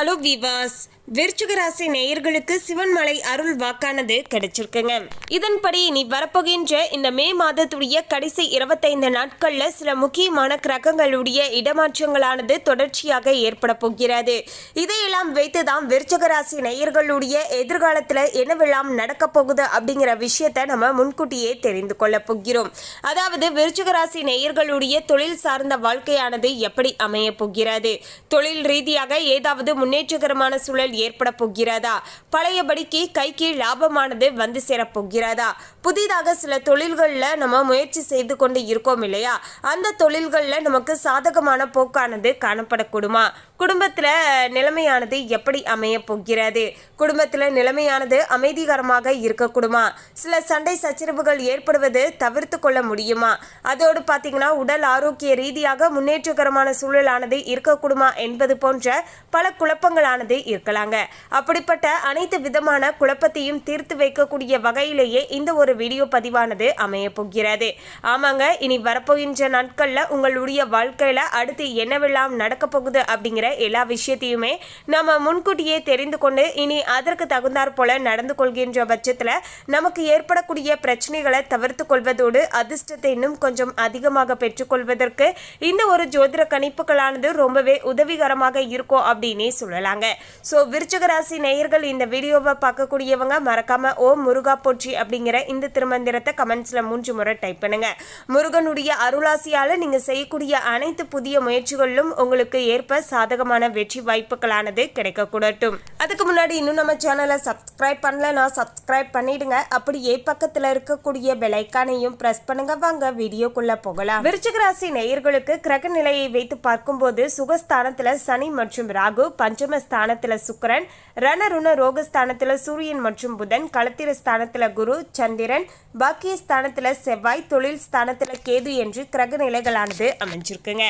Hello விவாஸ் விருச்சிக ராசி நேயர்களுக்கு சிவன்மலை அருள் வாக்கானது கிடைச்சிருக்குங்க. இதன்படி இனி வரப்போகின்ற இந்த மே மாதத்துடைய கடைசி இருபத்தைந்து நாட்கள்ல சில முக்கியமான கிரகங்களுடைய இடமாற்றங்களானது தொடர்ச்சியாக ஏற்பட போகிறது. இதையெல்லாம் வைத்துதான் விருச்சிக ராசி நேயர்களுடைய எதிர்காலத்துல என்னவெல்லாம் நடக்க போகுது அப்படிங்கிற விஷயத்தை நம்ம முன்கூட்டியே தெரிந்து கொள்ள போகிறோம். அதாவது விருச்சிக ராசி நேயர்களுடைய தொழில் சார்ந்த வாழ்க்கையானது எப்படி அமைய போகிறது? தொழில் ரீதியாக ஏதாவது முன்னேற்றகரமான சூழல் ஏற்பட போகிறதா? பழையபடிக்கு கைக்கு லாபமானது வந்து சேரப்போகிறதா புதிதாக சில தொழில்களில் நம்ம முயற்சி செய்து கொண்டு இருக்கோம் இல்லையா? அந்த தொழில்களில் நமக்கு சாதகமான போக்கானது காணப்படக்கூடுமா? குடும்பத்தில் நிலைமையானது எப்படி அமைய போகிறது? குடும்பத்தில் நிலைமையானது அமைதிகரமாக இருக்கக்கூடுமா? சில சண்டை சச்சரவுகள் ஏற்படுவது தவிர்த்து கொள்ள முடியுமா? அதோடு பார்த்தீங்கன்னா உடல் ஆரோக்கிய ரீதியாக முன்னேற்றகரமான சூழலானது இருக்கக்கூடுமா என்பது போன்ற பல குழப்பங்களானது இருக்கலாங்க. அப்படிப்பட்ட அனைத்து விதமான குழப்பத்தையும் தீர்த்து வைக்கக்கூடிய வகையிலேயே இந்த ஒரு வீடியோ பதிவானது அமைய போகிறது. ஆமாங்க இனி வரப்போகின்ற நாட்கள்ல உங்களுடைய வாழ்க்கையில அடுத்து என்னவெல்லாம் நடக்க போகுது அப்படிங்கிற எல்லா விஷயத்தையுமே நம்ம முன்கூட்டியே தெரிந்து கொண்டு இனி அதற்கு தகுந்தாற் போல நடந்து கொள்கின்ற பட்சத்துல நமக்கு ஏற்படக்கூடிய பிரச்சனைகளை தவிர்த்து கொள்வதோடு அதிர்ஷ்டத்தை இன்னும் கொஞ்சம் அதிகமாக பெற்றுக்கொள்வதற்கு இந்த ஒரு ஜோதிட கணிப்புகளானது ரொம்பவே உதவிகரமாக இருக்கும் அப்படின்னே சொல்லலாங்க ஸோ விருச்சக ராசி நேயர்கள் இந்த வீடியோவை பார்க்கக்கூடியவங்க மறக்காம ஓ முருகா போற்றி அப்படிங்கிற இந்த திருமந்திரத்தை கமெண்ட்ஸ்ல மூன்று முறை டைப் பண்ணுங்க. முருகனுடைய அருளாசியால நீங்க செய்யக்கூடிய அனைத்து புதிய முயற்சிகளிலும் உங்களுக்கு ஏற்ப சாதகமான வெற்றி வாய்ப்புகளானது கிடைக்கக்கூடட்டும். அதுக்கு முன்னாடி இன்னும் நம்ம சேனலை சப்ஸ்கிரைப் பண்ணலனா சப்ஸ்கிரைப் பண்ணிடுங்க. அப்படியே பக்கத்துல இருக்கக்கூடிய பெலைக்கானையும் பிரஸ் பண்ணுங்க. வாங்க வீடியோக்குள்ள போகலாம். விருச்சிக ராசி நேயர்களுக்கு கிரக நிலையை வைத்து பார்க்கும்போது சுகஸ்தானத்துல சனி மற்றும் ராகு பஞ்சம ஸ்தானத்தில் சுக்கரன் ரணருண ரோகஸ்தானத்துல சூரியன் மற்றும் புதன் களத்திர ஸ்தானத்தில் குரு சந்திரன் பாக்கிய ஸ்தானத்துல செவ்வாய் தொழில் ஸ்தானத்துல கேது என்று கிரக நிலைகளானது அமைஞ்சிருக்குங்க.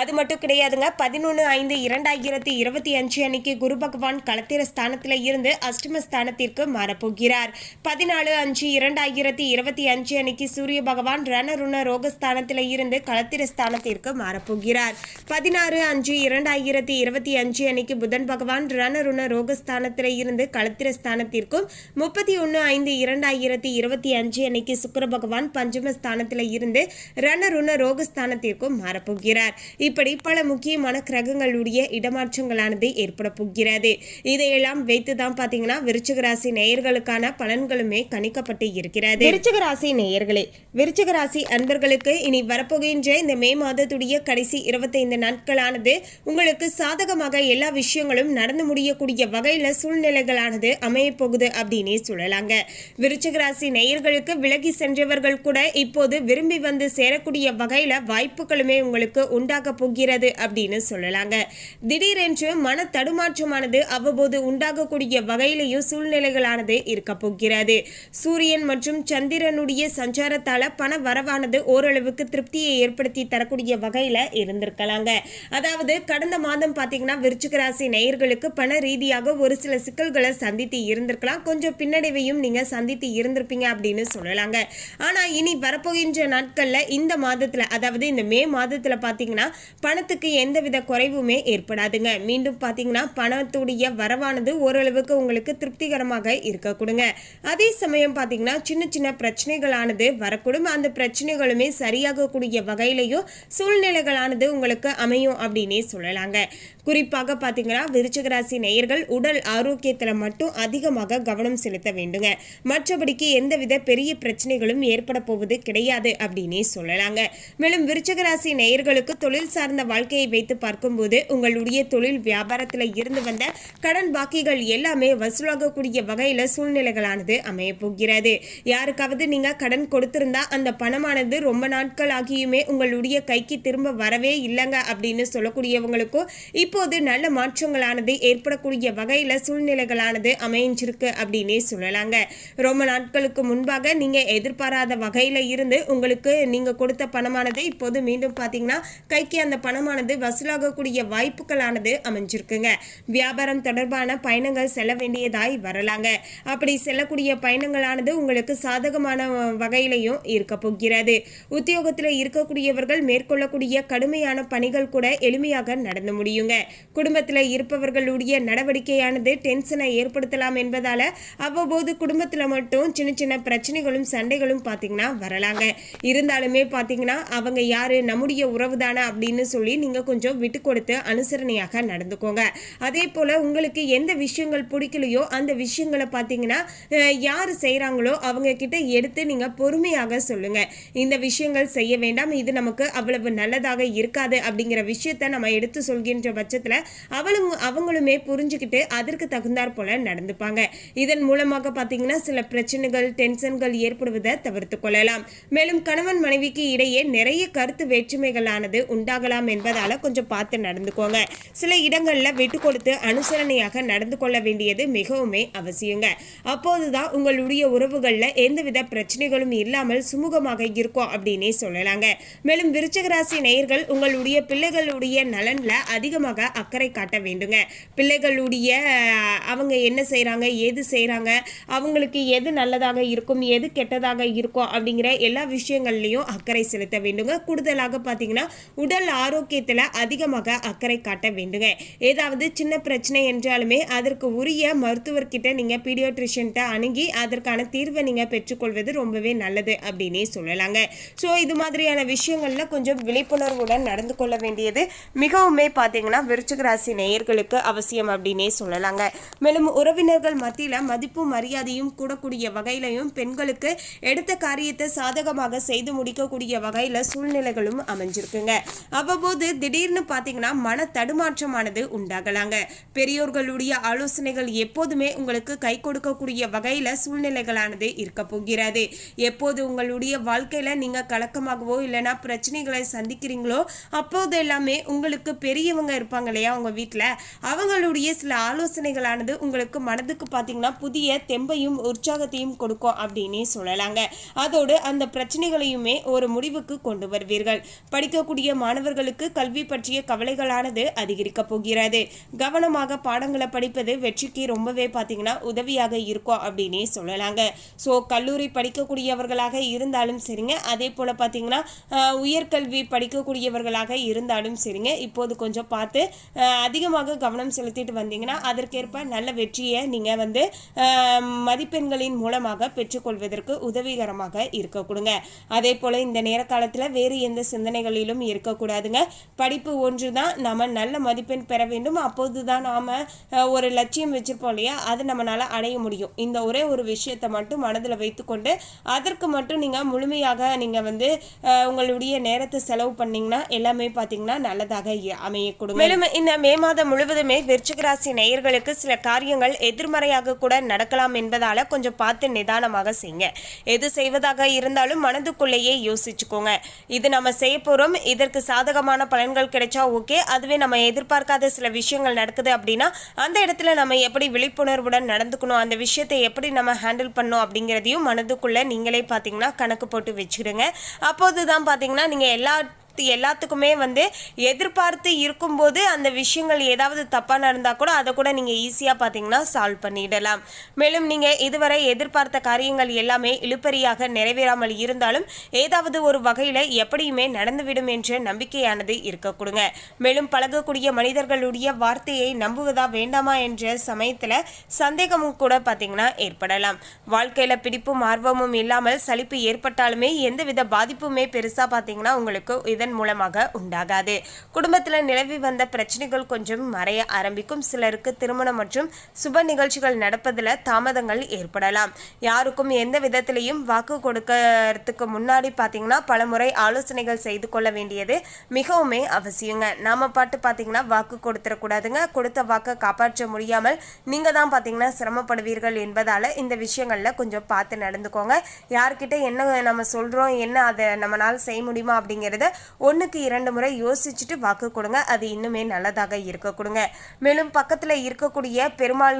அது மட்டும் கிடையாதுங்க பதினொன்று ஐந்து இரண்டாயிரத்தி இருபத்தி அஞ்சு அன்னைக்கு குரு பகவான் களத்திர ஸ்தானத்தில் இருந்து அஷ்டம ஸ்தானத்திற்கு மாறப்போகிறார். பதினாலு அஞ்சு இரண்டாயிரத்தி இருபத்தி அஞ்சு அன்னைக்கு சூரிய பகவான் ரணருண ரோகஸ்தானத்தில் இருந்து களத்திர ஸ்தானத்திற்கு மாறப்போகிறார். பதினாறு அஞ்சு இரண்டாயிரத்தி இருபத்தி அஞ்சு அன்னைக்கு புதன் புதன் பகவான் ரணருண ரோகஸ்தானத்தில் இருந்து களத்திர ஸ்தானத்திற்கும் முப்பத்தி ஒன்று ஐந்து இரண்டாயிரத்தி இருபத்தி அஞ்சு அன்னைக்கு சுக்கர பகவான் பஞ்சம ஸ்தானத்தில் இருந்து ரணருண ரோகஸ்தானத்திற்கும் மாறப்போகிறார். இப்படி பல முக்கியமான கிரகங்களுடைய இடமாற்றங்களானது ஏற்பட போகிறது. இதையெல்லாம் வைத்து தான் பார்த்தீங்கன்னா விருச்சிக ராசி நேயர்களுக்கான பலன்களுமே கணிக்கப்பட்டு இருக்கிறது. விருச்சிக ராசி நேயர்களே விருச்சிக ராசி அன்பர்களுக்கு இனி வரப்போகின்ற இந்த மே மாதத்துடைய கடைசி இருபத்தைந்து நாட்களானது உங்களுக்கு சாதகமாக எல்லா விஷயம் விஷயங்களும் நடந்து முடியக்கூடிய வகையில சூழ்நிலைகளானது அமையப்போகுது அப்படின்னே சொல்லலாங்க. விருச்சிக ராசி நேயர்களுக்கு விலகி சென்றவர்கள் கூட இப்போது விரும்பி வந்து சேரக்கூடிய வகையில வாய்ப்புகளுமே உங்களுக்கு உண்டாக போகிறது அப்படின்னு சொல்லலாங்க. திடீரென்று மன தடுமாற்றமானது அவ்வப்போது உண்டாகக்கூடிய வகையிலேயும் சூழ்நிலைகளானது இருக்க போகிறது. சூரியன் மற்றும் சந்திரனுடைய சஞ்சாரத்தால பண வரவானது ஓரளவுக்கு திருப்தியை ஏற்படுத்தி தரக்கூடிய வகையில இருந்திருக்கலாங்க. அதாவது கடந்த மாதம் பாத்தீங்கன்னா விருச்சிக ராசி நேயர்களுக்கு பண ரீதியாக ஒரு சில சிக்கல்களை சந்தித்து இருந்திருக்கலாம். கொஞ்சம் பின்னடைவையும் நீங்க சந்தித்து இருந்திருப்பீங்க அப்படின்னு சொல்லலாங்க. ஆனா இனி வரப்போகின்ற நாட்கள்ல இந்த மாதத்துல அதாவது இந்த மே மாதத்துல பாத்தீங்கன்னா பணத்துக்கு எந்தவித குறைவுமே ஏற்படாதுங்க. மீண்டும் பாத்தீங்கன்னா பணத்துடைய வரவானது ஓரளவுக்கு உங்களுக்கு திருப்திகரமாக இருக்க கொடுங்க. அதே சமயம் பாத்தீங்கன்னா சின்ன சின்ன பிரச்சனைகளானது வரக்கூடும். அந்த பிரச்சனைகளுமே சரியாகக்கூடிய வகையிலையும் சூழ்நிலைகளானது உங்களுக்கு அமையும் அப்படின்னே சொல்லலாங்க. குறிப்பாக பார்த்தீங்கன்னா விருச்சகராசி நேயர்கள் உடல் ஆரோக்கியத்தில் மட்டும் அதிகமாக கவனம் செலுத்த வேண்டுங்க. மற்றபடிக்கு எந்தவித பெரிய பிரச்சனைகளும் ஏற்பட போவது கிடையாது அப்படின்னே சொல்லலாங்க. மேலும் விருச்சகராசி நேயர்களுக்கு தொழில் சார்ந்த வாழ்க்கையை வைத்து பார்க்கும்போது உங்களுடைய தொழில் வியாபாரத்தில் இருந்து வந்த கடன் பாக்கிகள் எல்லாமே வசூலாகக்கூடிய வகையில் சூழ்நிலைகளானது அமைய போகிறது. யாருக்காவது நீங்கள் கடன் கொடுத்திருந்தா அந்த பணமானது ரொம்ப நாட்கள் ஆகியுமே உங்களுடைய கைக்கு திரும்ப வரவே இல்லைங்க அப்படின்னு சொல்லக்கூடியவங்களுக்கும் இப்போது நல்ல மாற்றங்களானது ஏற்படக்கூடிய வகையில் சூழ்நிலைகளானது அமைஞ்சிருக்கு அப்படின்னே சொல்லலாங்க. ரொம்ப நாட்களுக்கு முன்பாக நீங்கள் எதிர்பாராத வகையில் இருந்து உங்களுக்கு நீங்கள் கொடுத்த பணமானது இப்போது மீண்டும் பார்த்தீங்கன்னா கைக்கு அந்த பணமானது வசூலாகக்கூடிய வாய்ப்புகளானது அமைஞ்சிருக்குங்க. வியாபாரம் தொடர்பான பயணங்கள் செல்ல வேண்டியதாய் வரலாங்க. அப்படி செல்லக்கூடிய பயணங்களானது உங்களுக்கு சாதகமான வகையிலையும் இருக்க போகிறது. உத்தியோகத்தில் இருக்கக்கூடியவர்கள் மேற்கொள்ளக்கூடிய கடுமையான பணிகள் கூட எளிமையாக நடந்து முடியுங்க. குடும்பத்தில் இருப்பவர்களுடைய நடவடிக்கையானது டென்ஷனை ஏற்படுத்தலாம் என்பதால அவ்வப்போது குடும்பத்தில் மட்டும் சின்ன சின்ன பிரச்சனைகளும் சண்டைகளும் பார்த்தீங்கன்னா வரலாங்க. இருந்தாலுமே பார்த்தீங்கன்னா அவங்க யார் நம்முடைய உறவு தானே அப்படின்னு சொல்லி நீங்கள் கொஞ்சம் விட்டு கொடுத்து அனுசரணையாக நடந்துக்கோங்க. அதே போல் உங்களுக்கு எந்த விஷயங்கள் பிடிக்கலையோ அந்த விஷயங்களை பார்த்தீங்கன்னா யார் செய்கிறாங்களோ அவங்க கிட்ட எடுத்து நீங்கள் பொறுமையாக சொல்லுங்க. இந்த விஷயங்கள் செய்ய வேண்டாம் இது நமக்கு அவ்வளவு நல்லதாக இருக்காது அப்படிங்கிற விஷயத்தை நம்ம எடுத்து சொல்கின்ற பட்சம் பட்சத்தில் அவளும் அவங்களுமே புரிஞ்சுக்கிட்டு அதற்கு தகுந்தாற் போல நடந்துப்பாங்க. இதன் மூலமாக பார்த்தீங்கன்னா சில பிரச்சனைகள் டென்ஷன்கள் ஏற்படுவதை தவிர்த்து கொள்ளலாம். மேலும் கணவன் மனைவிக்கு இடையே நிறைய கருத்து வேற்றுமைகளானது உண்டாகலாம் என்பதால் கொஞ்சம் பார்த்து நடந்துக்கோங்க. சில இடங்களில் விட்டு கொடுத்து அனுசரணையாக நடந்து கொள்ள வேண்டியது மிகவுமே அவசியங்க. அப்போதுதான் உங்களுடைய உறவுகளில் எந்தவித பிரச்சனைகளும் இல்லாமல் சுமூகமாக இருக்கும் அப்படின்னே சொல்லலாங்க. மேலும் விருச்சகராசி நேயர்கள் உங்களுடைய பிள்ளைகளுடைய நலனில் அதிகமாக அக்கறை காட்ட வேண்டுங்க. பிள்ளைகளுடைய அவங்க என்ன செய்கிறாங்க ஏது செய்கிறாங்க அவங்களுக்கு எது நல்லதாக இருக்கும் எது கெட்டதாக இருக்கும் அப்படிங்கிற எல்லா விஷயங்கள்லையும் அக்கறை செலுத்த வேண்டுங்க. கூடுதலாக பார்த்தீங்கன்னா உடல் ஆரோக்கியத்தில் அதிகமாக அக்கறை காட்ட வேண்டுங்க. ஏதாவது சின்ன பிரச்சனை என்றாலுமே அதற்கு உரிய மருத்துவர்கிட்ட நீங்கள் பீடியோட்ரிஷியன்ட்ட அணுகி அதற்கான தீர்வை நீங்கள் பெற்றுக்கொள்வது ரொம்பவே நல்லது அப்படின்னே சொல்லலாங்க. ஸோ இது மாதிரியான விஷயங்களில் கொஞ்சம் விழிப்புணர்வுடன் நடந்து கொள்ள வேண்டியது. மிகவுமே பார்த்தீங்கன்னா விருச்சிக ராசி நேயர்களுக்கு அவசியம் அப்படின்னே சொல்லலாங்க. மேலும் உறவினர்கள் மத்தியில் மதிப்பும் மரியாதையும் கூடக்கூடிய வகையிலையும் பெண்களுக்கு எடுத்த காரியத்தை சாதகமாக செய்து முடிக்கக்கூடிய வகையில் சூழ்நிலைகளும் அமைஞ்சிருக்குங்க. அவ்வப்போது திடீர்னு பார்த்தீங்கன்னா மன தடுமாற்றமானது உண்டாகலாங்க. பெரியோர்களுடைய ஆலோசனைகள் எப்போதுமே உங்களுக்கு கை கொடுக்கக்கூடிய வகையில் சூழ்நிலைகளானது இருக்க போகிறது. எப்போது உங்களுடைய வாழ்க்கையில் நீங்கள் கலக்கமாகவோ இல்லைன்னா பிரச்சனைகளை சந்திக்கிறீங்களோ அப்போது எல்லாமே உங்களுக்கு பெரியவங்க இருப்பாங்க. இல்லையா உங்கள் வீட்டில் அவங்களுடைய சில ஆலோசனைகளானது உங்களுக்கு மனதுக்கு பார்த்தீங்கன்னா புதிய தெம்பையும் உற்சாகத்தையும் கொடுக்கும் அப்படின்னே சொல்லலாங்க. அதோடு அந்த பிரச்சனைகளையுமே ஒரு முடிவுக்கு கொண்டு வருவீர்கள். படிக்கக்கூடிய மாணவர்களுக்கு கல்வி பற்றிய கவலைகளானது அதிகரிக்க போகிறது. கவனமாக பாடங்களை படிப்பது வெற்றிக்கு ரொம்பவே பார்த்தீங்கன்னா உதவியாக இருக்கும் அப்படின்னே சொல்லலாங்க. ஸோ கல்லூரி படிக்கக்கூடியவர்களாக இருந்தாலும் சரிங்க. அதே போல் பார்த்தீங்கன்னா உயர்கல்வி படிக்கக்கூடியவர்களாக இருந்தாலும் சரிங்க. இப்போது கொஞ்சம் பார்த்து அதிகமாக கவனம் செலுத்திட்டு வந்தீங்கன்னா அதற்கேற்ப நல்ல வெற்றியை நீங்கள் வந்து மதிப்பெண்களின் மூலமாக பெற்றுக்கொள்வதற்கு உதவிகரமாக இருக்க கொடுங்க. அதே போல் இந்த நேர காலத்தில் வேறு எந்த சிந்தனைகளிலும் இருக்கக்கூடாதுங்க படிப்பு ஒன்று தான் நம்ம நல்ல மதிப்பெண் பெற வேண்டும். அப்போது தான் நாம் ஒரு லட்சியம் வச்சுருப்போம் இல்லையா? அது நம்மளால் அடைய முடியும். இந்த ஒரே ஒரு விஷயத்தை மட்டும் மனதில் வைத்துக்கொண்டு அதற்கு மட்டும் நீங்கள் முழுமையாக நீங்கள் வந்து உங்களுடைய நேரத்தை செலவு பண்ணீங்கன்னா எல்லாமே பார்த்தீங்கன்னா நல்லதாக அமையக்கூடும் மேலும் இந்த மே மாதம் முழுவதுமே விருச்சிக ராசி நேயர்களுக்கு சில காரியங்கள் எதிர்மறையாக கூட நடக்கலாம் என்பதால கொஞ்சம் பார்த்து நிதானமாக செய்யுங்க. எது செய்வதாக இருந்தாலும் மனதுக்குள்ளேயே யோசிச்சுக்கோங்க. இது நம்ம செய்ய போகிறோம் இதற்கு சாதகமான பலன்கள் கிடைச்சா ஓகே. அதுவே நம்ம எதிர்பார்க்காத சில விஷயங்கள் நடக்குது அப்படின்னா அந்த இடத்துல நம்ம எப்படி விழிப்புணர்வுடன் நடந்துக்கணும் அந்த விஷயத்தை எப்படி நம்ம ஹேண்டில் பண்ணணும் அப்படிங்கிறதையும் மனதுக்குள்ளே நீங்களே பார்த்தீங்கன்னா கணக்கு போட்டு வச்சுக்கிடுங்க. அப்போது தான் பார்த்தீங்கன்னா நீங்கள் எல்லா எல்லாத்துக்குமே வந்து எதிர்பார்த்து இருக்கும்போது அந்த விஷயங்கள் ஏதாவது தப்பாக நடந்தால் கூட அதை கூட நீங்கள் ஈஸியாக பார்த்தீங்கன்னா சால்வ் பண்ணிடலாம். மேலும் நீங்கள் இதுவரை எதிர்பார்த்த காரியங்கள் எல்லாமே இழுப்பறியாக நிறைவேறாமல் இருந்தாலும் ஏதாவது ஒரு வகையில் எப்படியுமே நடந்துவிடும் என்ற நம்பிக்கையானது இருக்க கொடுங்க. மேலும் பழகக்கூடிய மனிதர்களுடைய வார்த்தையை நம்புவதா வேண்டாமா என்ற சமயத்தில் சந்தேகமும் கூட பார்த்தீங்கன்னா ஏற்படலாம். வாழ்க்கையில் பிடிப்பும் ஆர்வமும் இல்லாமல் சலிப்பு ஏற்பட்டாலுமே எந்தவித பாதிப்புமே பெருசாக பார்த்தீங்கன்னா உங்களுக்கு இதன் மூலமாக உண்டாகாது. குடும்பத்தில் நிலவி வந்த பிரச்சனைகள் கொஞ்சம் மறைய ஆரம்பிக்கும். சிலருக்கு திருமணம் மற்றும் சுப நிகழ்ச்சிகள் நடப்பதில் தாமதங்கள் ஏற்படலாம். யாருக்கும் எந்த விதத்திலையும் வாக்கு கொடுக்கறதுக்கு முன்னாடி பார்த்தீங்கன்னா பலமுறை ஆலோசனைகள் செய்து கொள்ள வேண்டியது மிகவுமே அவசியங்க. நாம பாட்டு பார்த்தீங்கன்னா வாக்கு கொடுத்துடக்கூடாதுங்க கொடுத்த வாக்கை காப்பாற்ற முடியாமல் நீங்கள் தான் பார்த்தீங்கன்னா சிரமப்படுவீர்கள் என்பதால் இந்த விஷயங்களில் கொஞ்சம் பார்த்து நடந்துக்கோங்க. யார்கிட்ட என்ன நம்ம சொல்கிறோம் என்ன அதை நம்மளால் செய்ய முடியுமா அப்படிங்கிறத ஒன்றுக்கு இரண்டு முறை யோசிச்சுட்டு வாக்கு கொடுங்க. அது இன்னுமே நல்லதாக இருக்க கொடுங்க. மேலும் பக்கத்தில் இருக்கக்கூடிய பெருமாள்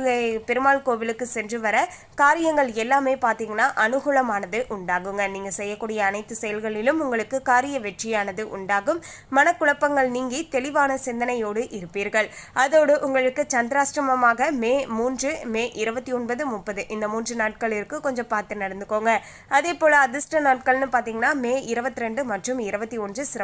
பெருமாள் கோவிலுக்கு சென்று வர காரியங்கள் எல்லாமே பார்த்தீங்கன்னா அனுகூலமானது உண்டாகுங்க. நீங்கள் செய்யக்கூடிய அனைத்து செயல்களிலும் உங்களுக்கு காரிய வெற்றியானது உண்டாகும். மனக்குழப்பங்கள் நீங்கி தெளிவான சிந்தனையோடு இருப்பீர்கள். அதோடு உங்களுக்கு சந்திராஷ்டமமாக மே மூன்று மே இருபத்தி ஒன்பது முப்பது இந்த மூன்று நாட்கள் கொஞ்சம் பார்த்து நடந்துக்கோங்க. அதே போல் அதிர்ஷ்ட நாட்கள்னு பார்த்தீங்கன்னா மே இருபத்தி ரெண்டு மற்றும் இருபத்தி ஒன்று சிறப்பு